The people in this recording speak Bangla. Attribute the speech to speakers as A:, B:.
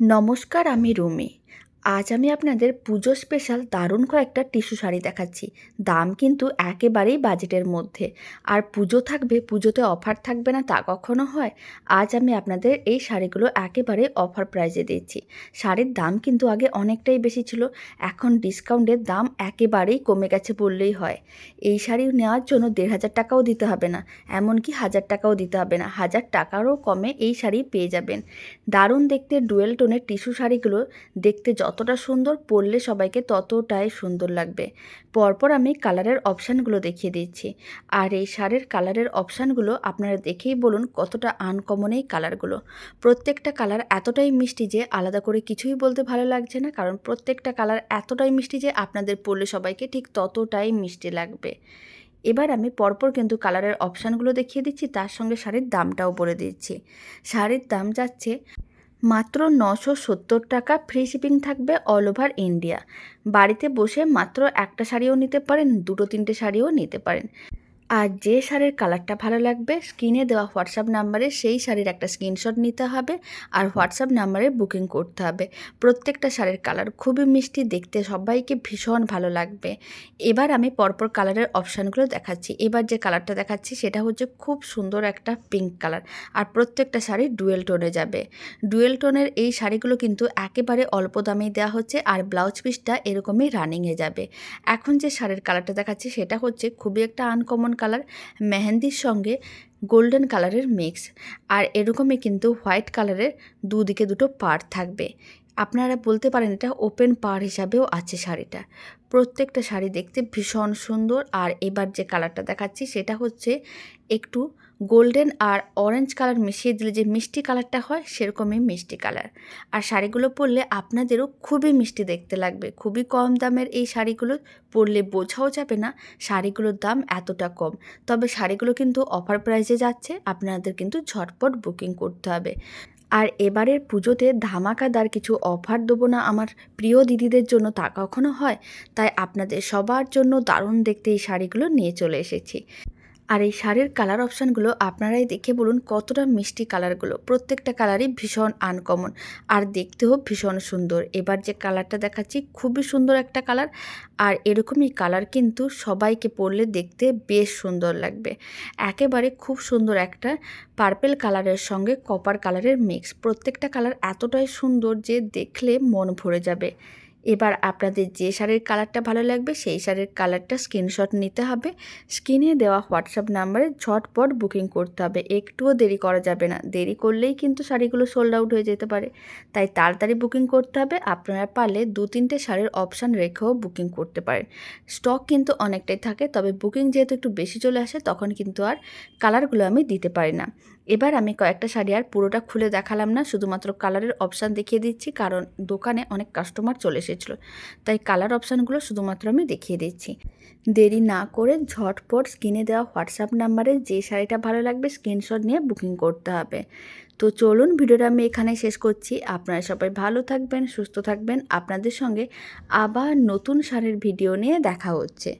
A: নমস্কার আমি রুমি। আজ আমি আপনাদের পুজো স্পেশাল দারুণ কয়েকটা টিস্যু শাড়ি দেখাচ্ছি। দাম কিন্তু একেবারেই বাজেটের মধ্যে। আর পুজো থাকবে, পুজোতে অফার থাকবে না তা কখনো হয়। আজ আমি আপনাদের এই শাড়িগুলো একেবারে অফার প্রাইজে দিচ্ছি শাড়ির দাম কিন্তু আগে অনেকটাই বেশি ছিল। এখন ডিসকাউন্টের দাম একেবারেই কমে গেছে বললেই হয়। এই শাড়ি নেওয়ার জন্য দেড় হাজার টাকাও দিতে হবে না। এমনকি হাজার টাকাও দিতে হবে না। হাজার টাকারও কমে এই শাড়ি পেয়ে যাবেন। দারুণ দেখতে ডুয়েল টোনের টিস্যু শাড়িগুলো দেখতে যতটা সুন্দর পরলে সবাইকে ততটাই সুন্দর লাগবে। পরপর আমি কালারের অপশানগুলো দেখিয়ে দিচ্ছি। আর এই শাড়ির কালারের অপশানগুলো আপনারা দেখেই বলুন কতটা আনকমন এই কালারগুলো। প্রত্যেকটা কালার এতটাই মিষ্টি যে আলাদা করে কিছুই বলতে ভালো লাগছে না, কারণ প্রত্যেকটা কালার এতটাই মিষ্টি যে আপনাদের পরলে সবাইকে ঠিক ততটাই মিষ্টি লাগবে। এবার আমি পরপর কিন্তু কালারের অপশানগুলো দেখিয়ে দিচ্ছি, তার সঙ্গে শাড়ির দামটাও বলে দিচ্ছি। শাড়ির দাম যাচ্ছে মাত্র নশো সত্তর টাকা ফ্রি শিপিং থাকবে অল ওভার ইন্ডিয়া। বাড়িতে বসে মাত্র একটা শাড়িও নিতে পারেন, দুটো তিনটে শাড়িও নিতে পারেন। আর যে শাড়ির কালারটা ভালো লাগবে, স্ক্রিনে দেওয়া হোয়াটসঅ্যাপ নাম্বারে সেই শাড়ির একটা স্ক্রিনশট নিতে হবে আর হোয়াটসঅ্যাপ নাম্বারে বুকিং করতে হবে। প্রত্যেকটা শাড়ির কালার খুবই মিষ্টি, দেখতে সবাইকে ভীষণ ভালো লাগবে। এবার আমি পরপর কালারের অপশানগুলো দেখাচ্ছি। এবার যে কালারটা দেখাচ্ছি সেটা হচ্ছে খুব সুন্দর একটা পিঙ্ক কালার আর প্রত্যেকটা শাড়ি ডুয়েল টোনে যাবে। ডুয়েল টোনের এই শাড়িগুলো কিন্তু একেবারে অল্প দামেই দেওয়া হচ্ছে আর ব্লাউজ পিসটা এরকমই রানিংয়ে যাবে। এখন যে শাড়ির কালারটা দেখাচ্ছি সেটা হচ্ছে খুবই একটা আনকমন কালার, মেহেন্দির সঙ্গে গোল্ডেন কালারের মিক্স। আর এরকমই কিন্তু হোয়াইট কালারের দুদিকে দুটো পার্ট থাকবে। আপনারা বলতে পারেন এটা ওপেন পার হিসাবেও আছে শাড়িটা। প্রত্যেকটা শাড়ি দেখতে ভীষণ সুন্দর আর এবার যে কালারটা দেখাচ্ছি সেটা হচ্ছে একটু গোল্ডেন আর অরেঞ্জ কালার মিশিয়ে দিলে যে মিষ্টি কালারটা হয় সেরকমই মিষ্টি কালার আর শাড়িগুলো পরলে আপনাদেরও খুবই মিষ্টি দেখতে লাগবে। খুবই কম দামের এই শাড়িগুলো পরলে বোঝাও যাবে না শাড়িগুলোর দাম এতটা কম। তবে শাড়িগুলো কিন্তু অফার প্রাইসে যাচ্ছে, আপনাদের কিন্তু ঝটপট বুকিং করতে হবে। আর এবারের পুজোতে ধামাকাদার কিছু অফার দেবো না আমার প্রিয় দিদিদের জন্য তা কখনো হয়? তাই আপনাদের সবার জন্য দারুণ দেখতে এই শাড়িগুলো নিয়ে চলে এসেছি। আর এই শাড়ির কালার অপশানগুলো আপনারাই দেখে বলুন কতটা মিষ্টি কালারগুলো প্রত্যেকটা কালারই ভীষণ আনকমন আর দেখতেও ভীষণ সুন্দর। এবার যে কালারটা দেখাচ্ছি, খুবই সুন্দর একটা কালার আর এরকমই কালার কিন্তু সবাইকে পরলে দেখতে বেশ সুন্দর লাগবে। একেবারে খুব সুন্দর একটা পার্পেল কালারের সঙ্গে কপার কালারের মিক্স প্রত্যেকটা কালার এতটাই সুন্দর যে দেখলে মন ভরে যাবে। এবার আপনাদের যে শাড়ির কালারটা ভালো লাগবে, সেই শাড়ির কালারটা স্ক্রিনশট নিতে হবে। স্ক্রিনে দেওয়া হোয়াটসঅ্যাপ নাম্বারে ঝটপট বুকিং করতে হবে। একটুও দেরি করা যাবে না। দেরি করলেই কিন্তু শাড়িগুলো সোল্ড আউট হয়ে যেতে পারে। তাই তাড়াতাড়ি বুকিং করতে হবে। আপনারা পারলে দু তিনটে শাড়ির অপশান রেখেও বুকিং করতে পারেন। স্টক কিন্তু অনেকটাই থাকে, তবে বুকিং যেহেতু একটু বেশি চলে আসে, তখন কিন্তু আর কালারগুলো আমি দিতে পারি না। এবার আমি কয়েকটা শাড়ি আর পুরোটা খুলে দেখালাম না, শুধুমাত্র কালারের অপশান দেখিয়ে দিচ্ছি, কারণ দোকানে অনেক কাস্টমার চলে এসেছিল। তাই কালার অপশানগুলো শুধুমাত্র আমি দেখিয়ে দিচ্ছি। দেরি না করে ঝটপট স্ক্রিনে দেওয়া হোয়াটসঅ্যাপ নাম্বারে যে শাড়িটা ভালো লাগবে স্ক্রিনশট নিয়ে বুকিং করতে হবে। তো চলুন ভিডিওটা আমি এখানে শেষ করছি। আপনারা সবাই ভালো থাকবেন, সুস্থ থাকবেন। আপনাদের সঙ্গে আবার নতুন শাড়ির ভিডিও নিয়ে দেখা হচ্ছে।